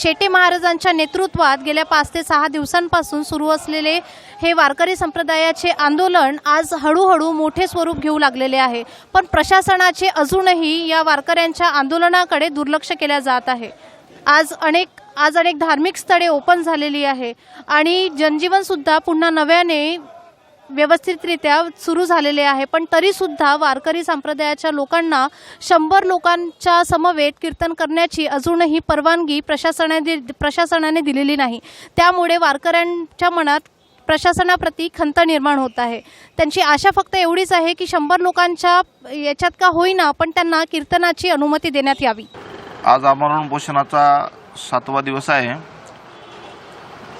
शेटे महाराजांच्या नेतृत्वात गेल्या पाच ते सहा दिवसांपासून सुरू असलेले हे वारकरी संप्रदायाचे आंदोलन आज हळूहळू मोठे स्वरूप घेऊ लागलेले आहे. पण प्रशासनाचे अजूनही या वारकऱ्यांच्या आंदोलनाकडे दुर्लक्ष केल्या जात आहे. आज अनेक आज अनेक धार्मिक स्थळे ओपन झालेली आहे आणि जनजीवन सुद्धा पुन्हा नव्याने व्यवस्थितरित्या सुरू झालेले आहे पण तरीसुद्धा वारकरी संप्रदायाच्या लोकांना शंभर लोकांच्या समवेत कीर्तन करण्याची अजूनही परवानगी प्रशासनाने प्रशासनाने दिलेली नाही. त्यामुळे वारकऱ्यांच्या मनात प्रशासनाप्रती खंत निर्माण होत आहे. त्यांची आशा फक्त एवढीच आहे की शंभर लोकांच्या याच्यात का होईना पण त्यांना कीर्तनाची अनुमती देण्यात यावी. आज आमरण उपोषणाचा सातवा दिवस आहे.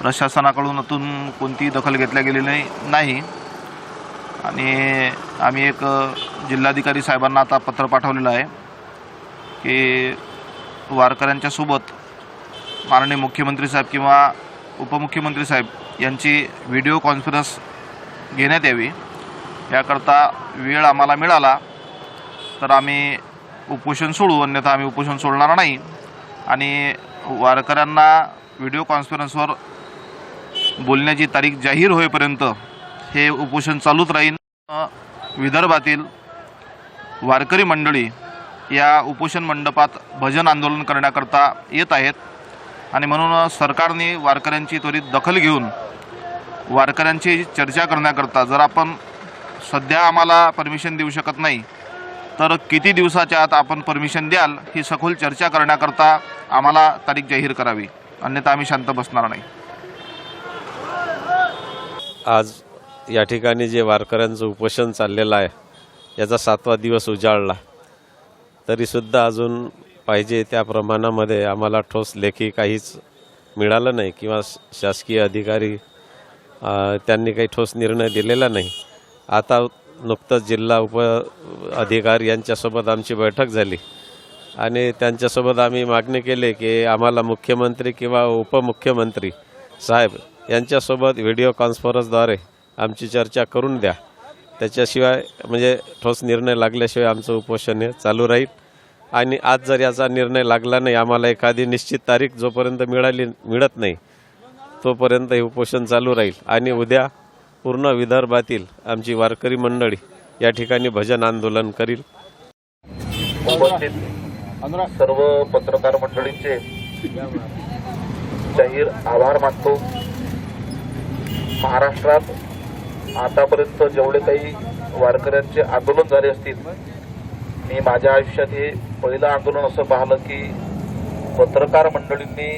प्रशासनाकडून अजून कोणतीही दखल घेतल्या गेलेली नाही. आणि आम्ही एक जिल्हाधिकारी साहेबांना आता पत्र पाठवलेलं आहे की वारकऱ्यांच्या सोबत माननीय मुख्यमंत्री साहेब किंवा उपमुख्यमंत्री साहेब यांची व्हिडिओ कॉन्फरन्स घेण्यात यावी. याकरता वेळ आम्हाला मिळाला तर आम्ही उपोषण सोडू अन्यथा आम्ही उपोषण सोडणार नाही. आणि वारकऱ्यांना व्हिडिओ कॉन्फरन्सवर बोलण्याची तारीख जाहीर होईपर्यंत हे उपोषण चालूच राहील. विदर्भातील वारकरी मंडळी या उपोषण मंडपात भजन आंदोलन करण्याकरता येत आहेत. आणि म्हणून सरकारने वारकऱ्यांची त्वरित दखल घेऊन वारकऱ्यांची चर्चा करण्याकरता जर आपण सध्या आम्हाला परमिशन देऊ शकत नाही तर किती दिवसाच्या आत आपण परमिशन द्याल ही सखोल चर्चा करण्याकरता आम्हाला तारीख जाहीर करावी. अन्यथा आम्ही शांत बसणार नाही. आज या ठिकाणी जे वारकऱ्यांचं उपोषण चाललेलं आहे याचा सातवा दिवस उजाळला. तरीसुद्धा अजून पाहिजे त्या प्रमाणामध्ये आम्हाला ठोस लेखी काहीच मिळालं नाही किंवा शासकीय अधिकारी त्यांनी काही ठोस निर्णय दिलेला नाही. आता नुकतंच जिल्हा उप अधिकारी यांच्यासोबत आमची बैठक झाली आणि त्यांच्यासोबत आम्ही मागणी केली की आम्हाला मुख्यमंत्री किंवा उपमुख्यमंत्री साहेब यांच्यासोबत व्हिडिओ कॉन्फरन्सद्वारे आमची चर्चा करून द्या. त्याच्याशिवाय म्हणजे ठोस निर्णय लागल्याशिवाय आमचं उपोषण हे चालू राहील. आणि आज जर याचा निर्णय लागला नाही आम्हाला एखादी निश्चित तारीख जोपर्यंत मिळाली मिळत नाही तोपर्यंत हे उपोषण चालू राहील. आणि उद्या पूर्ण विदर्भातील आमची वारकरी मंडळी या ठिकाणी भजन आंदोलन करील. उपस्थित सर्व पत्रकार मंडळींचे जाहीर आभार मानतो. महाराष्ट्रात आतापर्यंत जेवढे काही वारकऱ्यांचे आंदोलन झाले असतील मी माझ्या आयुष्यात हे पहिलं आंदोलन असं पाहिलं की पत्रकार मंडळींनी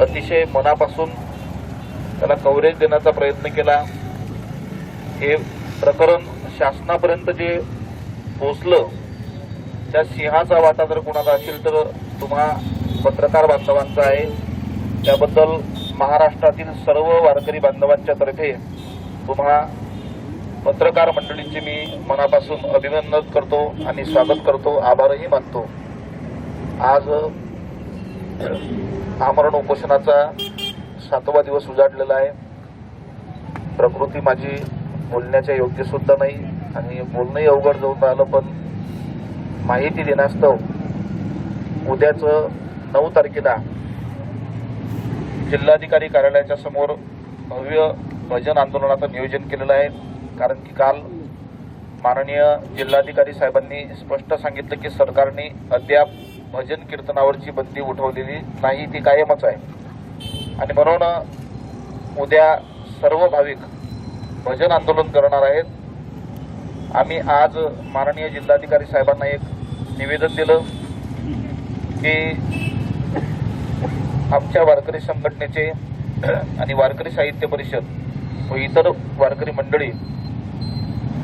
अतिशय मनापासून त्याला कव्हरेज देण्याचा प्रयत्न केला. हे प्रकरण शासनापर्यंत जे पोचलं त्या सिंहाचा वाटा जर कुणाला असेल तर तुम्हा पत्रकार बांधवांचा आहे. त्याबद्दल महाराष्ट्रातील सर्व वारकरी बांधवांच्या तर्फे तुम्हा पत्रकार मंडळींचे मी मनापासून अभिनंदन करतो आणि स्वागत करतो आभारही मानतो. आज आमरण उपोषणाचा सातवा दिवस उजाडलेला आहे. प्रकृती माझी बोलण्याच्या योग्य सुद्धा नाही आणि बोलणंही अवघड जाऊन राहिलं पण माहिती देण्यास्तव उद्याच नऊ तारखेला जिल्हाधिकारी कार्यालयाच्या समोर भव्य भजन आंदोलनाचं नियोजन केलेलं आहे. कारण की काल माननीय जिल्हाधिकारी साहेबांनी स्पष्ट सांगितलं की सरकारने अद्याप भजन कीर्तनावरची बंदी उठवलेली नाही ती कायमच आहे. आणि म्हणून उद्या सर्व भाविक भजन आंदोलन करणार आहेत. आम्ही आज माननीय जिल्हाधिकारी साहेबांना एक निवेदन दिलं की आमच्या वारकरी संघटनेचे आणि वारकरी साहित्य परिषद व इतर वारकरी मंडळी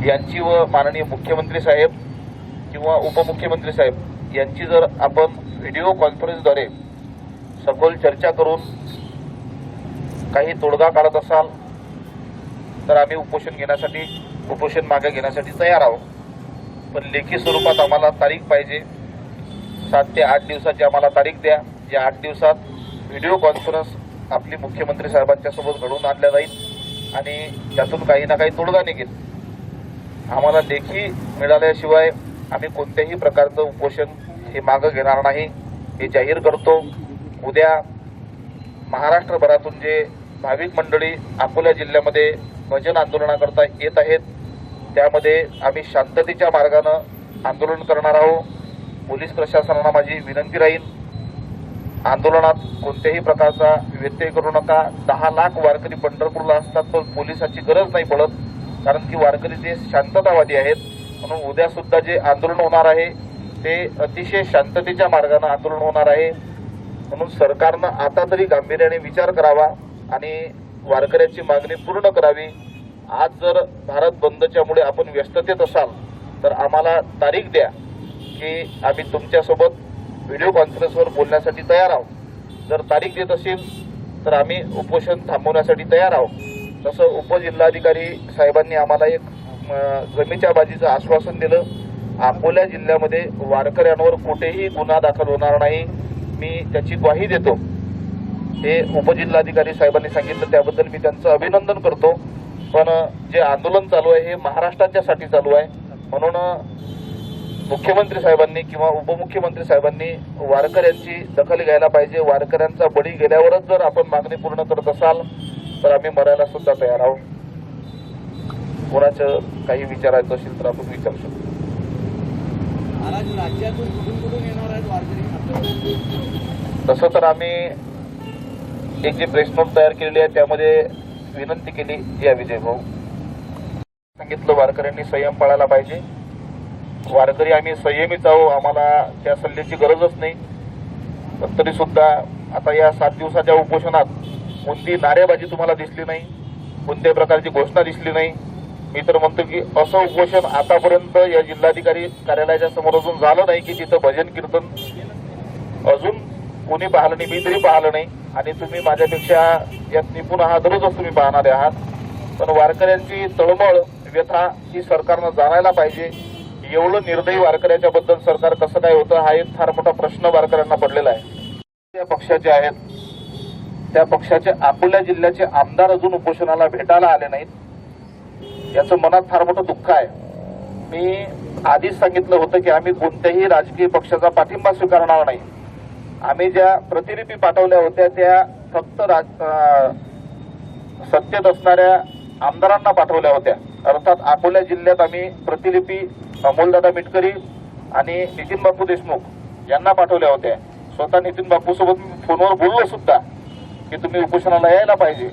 यांची व माननीय मुख्यमंत्री साहेब किंवा उपमुख्यमंत्री साहेब यांची जर आपण व्हिडिओ कॉन्फरन्सद्वारे सखोल चर्चा करून काही तोडगा काढत असाल तर आम्ही उपोषण घेण्यासाठी उपोषण मागे घेण्यासाठी तयार आहोत. पण लेखी स्वरूपात आम्हाला तारीख पाहिजे. सात ते आठ दिवसाची आम्हाला तारीख द्या. या आठ दिवसात व्हिडिओ कॉन्फरन्स आपली मुख्यमंत्री साहेबांच्या सोबत घडवून आणल्या जाईल. आणि त्यातून काही ना काही तोडगा निघेल. आम्हाला लेखी मिळाल्याशिवाय आम्ही कोणत्याही प्रकारचं उपोषण हे मागं घेणार नाही. हे जाहीर करतो. उद्या महाराष्ट्रभरातून जे भाविक मंडळी अकोला जिल्ह्यामध्ये भजन आंदोलनाकरता येत आहेत त्यामध्ये आम्ही शांततेच्या मार्गानं आंदोलन करणार आहोत. पोलीस प्रशासनाला माझी विनंती राहील. आंदोलनात कोणत्याही प्रकारचा व्यत्यय करू नका. दहा लाख वारकरी पंढरपूरला असतात पण पोलिसाची गरज नाही पडत कारण की वारकरी ते शांततावादी आहेत म्हणून उद्या सुद्धा जे आंदोलन होणार आहे ते अतिशय शांततेच्या मार्गानं आंदोलन होणार आहे. म्हणून सरकारनं आता तरी गांभीर्याने विचार करावा आणि वारकऱ्यांची मागणी पूर्ण करावी. आज जर भारत बंदच्यामुळे आपण व्यस्ततेत असाल तर आम्हाला तारीख द्या की आम्ही तुमच्यासोबत व्हिडिओ कॉन्फरन्सवर बोलण्यासाठी तयार आहोत. जर तारीख देत असेल तर आम्ही उपोषण थांबवण्यासाठी तयार आहोत. तसं उपजिल्हाधिकारी साहेबांनी आम्हाला एक जमीच्या बाजीचं आश्वासन दिलं. अकोला जिल्ह्यामध्ये वारकऱ्यांवर कुठेही गुन्हा दाखल होणार नाही. मी त्याची ग्वाही देतो. हे उपजिल्हाधिकारी साहेबांनी सांगितलं त्याबद्दल मी त्यांचं अभिनंदन करतो. पण जे आंदोलन चालू आहे हे महाराष्ट्राच्यासाठी चालू आहे. म्हणून मुख्यमंत्री साहेबांनी किंवा उपमुख्यमंत्री साहेबांनी वारकऱ्यांची दखल घ्यायला पाहिजे. वारकऱ्यांचा बळी गेल्यावरच जर आपण मागणी पूर्ण करत असाल तर आम्ही मरायला सुद्धा तयार आहोत. कोणाचं काही विचारायचं असेल तर आपण विचारू शकतो. तसं तर आम्ही एक जी प्रेस नोट तयार केलेली आहे त्यामध्ये विनंती केली या विजय भाऊ. सांगितलं वारकऱ्यांनी संयम पाळायला पाहिजे. वारकरी आम्ही संयमीच आहो आम्हाला त्या सल्ल्याची गरजच नाही. पण तरी सुद्धा आता या सात दिवसाच्या उपोषणात कोणती नारेबाजी तुम्हाला दिसली नाही कोणत्याही प्रकारची घोषणा दिसली नाही. मी तर म्हणतो की असं उपोषण आतापर्यंत या जिल्हाधिकारी कार्यालयाच्या समोर अजून झालं नाही की तिथं भजन कीर्तन अजून कोणी पाहिलं नाही मी तरी पाहिलं नाही. आणि तुम्ही माझ्यापेक्षा यात निपुण आहात दररोजच तुम्ही पाहणारे आहात. पण वारकऱ्यांची तळमळ व्यथा ही सरकारनं जाणायला पाहिजे. एवढं निर्दयी वारकऱ्याच्या बद्दल सरकार कसं काय होतं हा एक फार मोठा प्रश्न वारकऱ्यांना पडलेला आहे. त्या पक्षाचे आहेत. त्या पक्षाचे अकोल्या जिल्ह्याचे आमदार अजून उपोषणाला भेटायला आले नाहीत. याचं मनात फार मोठं दुःख आहे. मी आधीच सांगितलं होतं की आम्ही कोणत्याही राजकीय पक्षाचा पाठिंबा स्वीकारणार नाही. आम्ही ज्या प्रतिलिपी पाठवल्या होत्या त्या फक्त राज सत्तेत असणाऱ्या आमदारांना पाठवल्या होत्या. अर्थात अकोल्या जिल्ह्यात आम्ही प्रतिलिपी अमोलदादा मिटकरी आणि नितीन बापू देशमुख यांना पाठवल्या होत्या. स्वतः नितीन बापू सोबत फोनवर बोललो सुद्धा की तुम्ही उपोषणाला यायला पाहिजे.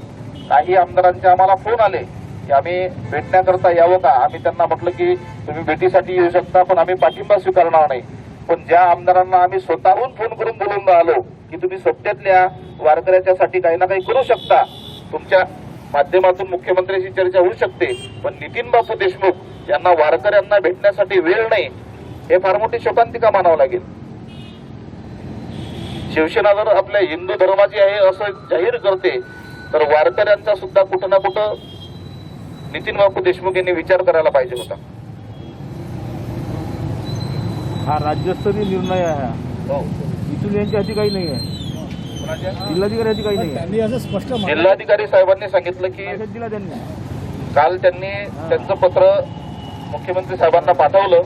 काही आमदारांचे आम्हाला फोन आले की आम्ही भेटण्याकरता यावं का? आम्ही त्यांना म्हटलं की तुम्ही भेटीसाठी येऊ शकता पण आम्ही पाठिंबा स्वीकारणार नाही. पण ज्या आमदारांना आम्ही स्वतःहून फोन करून बोलून आलो की तुम्ही सत्तेतल्या वारकऱ्याच्यासाठी काही ना काही करू शकता. तुमच्या माध्यमातून मुख्यमंत्र्यांशी चर्चा होऊ शकते. पण नितीन बापू देशमुख यांना वारकऱ्यांना भेटण्यासाठी वेळ नाही हे फार मोठी शोकांतिका मानावं लागेल. शिवसेना जर आपल्या हिंदू धर्माची आहे असं जाहीर करते तर वारकऱ्यांचा सुद्धा कुठं ना कुठं नितीन बापू देशमुख यांनी विचार करायला पाहिजे होता. हा राज्यस्तरीय निर्णय आहे. हा. इथून यांच्या हाती काही नाही आहे. जिल्हाधिकारी काही नाही असं स्पष्ट जिल्हाधिकारी साहेबांनी सांगितलं की ताब्यात दिला त्यांनी. काल त्यांनी त्यांचं पत्र मुख्यमंत्री साहेबांना पाठवलं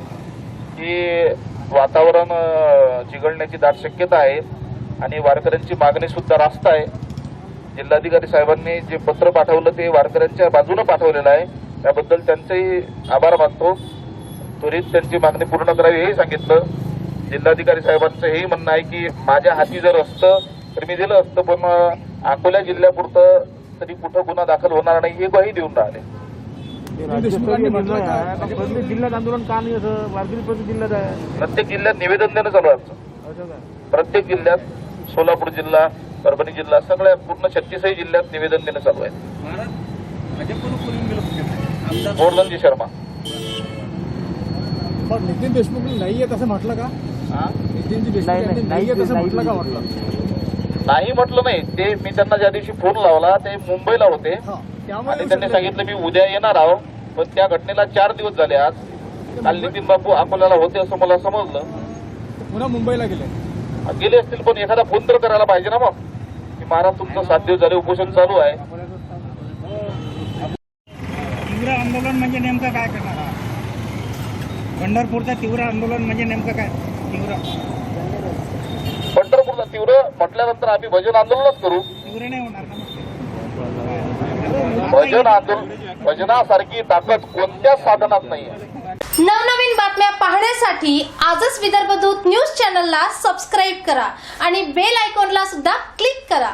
की वातावरण चिघळण्याची दाट शक्यता आहे आणि वारकऱ्यांची मागणी सुद्धा रास्त आहे. जिल्हाधिकारी साहेबांनी जे पत्र पाठवलं ते वारकऱ्यांच्या बाजूनं पाठवलेलं आहे. त्याबद्दल त्यांचेही आभार मानतो. त्वरित त्यांची मागणी पूर्ण करावी हेही सांगितलं. जिल्हाधिकारी साहेबांचं हेही म्हणणं आहे की माझ्या हाती जर असतं तर मी दिलं असतं पण अकोला जिल्ह्यापुरतं तरी कुठं गुन्हा दाखल होणार नाही हे ग्वाही देऊन राहिले. जिल्ह्यात आंदोलन का नाही असं? जिल्ह्यात आहे. प्रत्येक जिल्ह्यात निवेदन देणं चालू आहे प्रत्येक जिल्ह्यात सोलापूर जिल्हा परभणी जिल्हा सगळ्या पूर्ण छत्तीसही जिल्ह्यात निवेदन देणं चालू आहे. गोवर्धनजी शर्मा. पण नितीन देशमुख नाही आहेत असं म्हटलं का? नितीनजी देशमुख नाही यांनी नाही नाही आहेत असं म्हटलं का म्हटलं? नाही म्हटलं नाही ते मी त्यांना ज्या दिवशी फोन लावला ते मुंबईला होते. आणि त्यांनी सांगितलं मी उद्या येणार आहो पण त्या घटनेला चार दिवस झाले आज. काल नितीन बापू अकोल्याला होते असं मला समजलं. पुन्हा मुंबईला गेले. गेले असतील पण एखादा फोन तर करायला पाहिजे ना मग. की महाराज तुमचं सात दिवस झाले उपोषण चालू आहे. तीव्र आंदोलन म्हणजे नेमकं काय करणार? पंढरपूरचं तीव्र आंदोलन म्हणजे नेमकं काय? तीव्र. तीव्र म्हटल्यानंतर आम्ही भजन आंदोलनच करू. भजन आंदोलन भजनासारखी ताकद कोणत्याच साधनात नाही नवनवीन बातम्या पाहण्यासाठी आजच विदर्भ दूत न्यूज चॅनलला सबस्क्राईब करा आणि बेल आयकॉनला सुद्धा क्लिक करा.